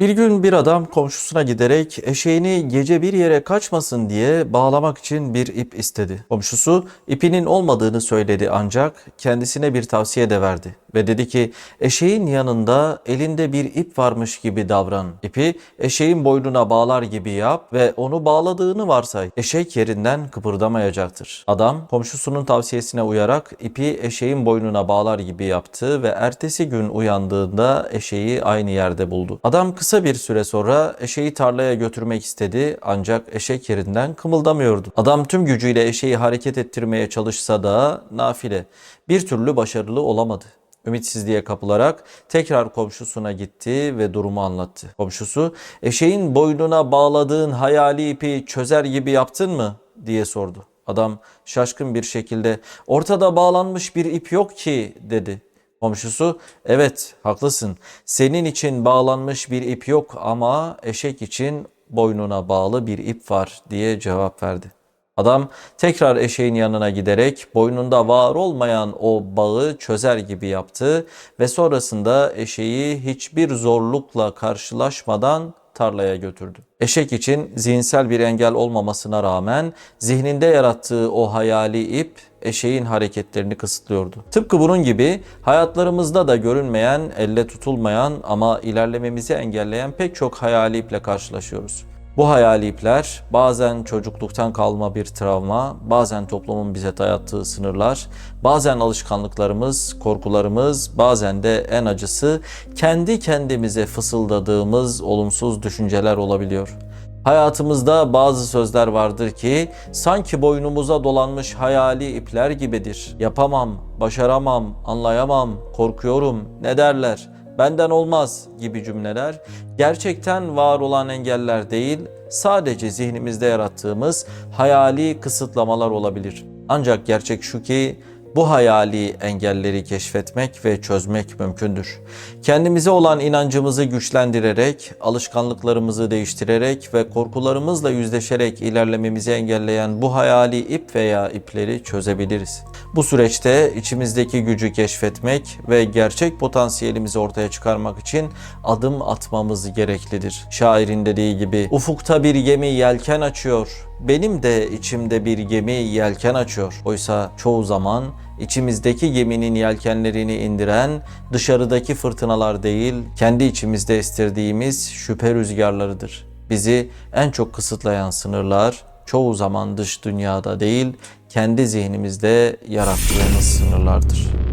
Bir gün bir adam komşusuna giderek eşeğini gece bir yere kaçmasın diye bağlamak için bir ip istedi. Komşusu ipinin olmadığını söyledi ancak kendisine bir tavsiye de verdi ve dedi ki eşeğin yanında elinde bir ip varmış gibi davran. İpi eşeğin boynuna bağlar gibi yap ve onu bağladığını varsay. Eşek yerinden kıpırdamayacaktır. Adam komşusunun tavsiyesine uyarak ipi eşeğin boynuna bağlar gibi yaptı ve ertesi gün uyandığında eşeği aynı yerde buldu. Adam kısa bir süre sonra eşeği tarlaya götürmek istedi ancak eşek yerinden kımıldamıyordu. Adam tüm gücüyle eşeği hareket ettirmeye çalışsa da nafile bir türlü başarılı olamadı. Ümitsizliğe kapılarak tekrar komşusuna gitti ve durumu anlattı. Komşusu eşeğin boynuna bağladığın hayali ipi çözer gibi yaptın mı diye sordu. Adam şaşkın bir şekilde ortada bağlanmış bir ip yok ki dedi. Komşusu evet haklısın senin için bağlanmış bir ip yok ama eşek için boynuna bağlı bir ip var diye cevap verdi. Adam tekrar eşeğin yanına giderek boynunda var olmayan o bağı çözer gibi yaptı ve sonrasında eşeği hiçbir zorlukla karşılaşmadan tarlaya götürdü. Eşek için zihinsel bir engel olmamasına rağmen zihninde yarattığı o hayali ip eşeğin hareketlerini kısıtlıyordu. Tıpkı bunun gibi hayatlarımızda da görünmeyen, elle tutulmayan ama ilerlememizi engelleyen pek çok hayali iple karşılaşıyoruz. Bu hayali ipler bazen çocukluktan kalma bir travma, bazen toplumun bize dayattığı sınırlar, bazen alışkanlıklarımız, korkularımız, bazen de en acısı kendi kendimize fısıldadığımız olumsuz düşünceler olabiliyor. Hayatımızda bazı sözler vardır ki sanki boynumuza dolanmış hayali ipler gibidir. Yapamam, başaramam, anlayamam, korkuyorum, ne derler, benden olmaz gibi cümleler gerçekten var olan engeller değil, sadece zihnimizde yarattığımız hayali kısıtlamalar olabilir. Ancak gerçek şu ki bu hayali engelleri keşfetmek ve çözmek mümkündür. Kendimize olan inancımızı güçlendirerek, alışkanlıklarımızı değiştirerek ve korkularımızla yüzleşerek ilerlememizi engelleyen bu hayali ip veya ipleri çözebiliriz. Bu süreçte içimizdeki gücü keşfetmek ve gerçek potansiyelimizi ortaya çıkarmak için adım atmamız gereklidir. Şairin dediği gibi ufukta bir gemi yelken açıyor. Benim de içimde bir gemi yelken açıyor. Oysa çoğu zaman içimizdeki geminin yelkenlerini indiren dışarıdaki fırtınalar değil, kendi içimizde estirdiğimiz şüphe rüzgarlarıdır. Bizi en çok kısıtlayan sınırlar çoğu zaman dış dünyada değil, kendi zihnimizde yarattığımız sınırlardır.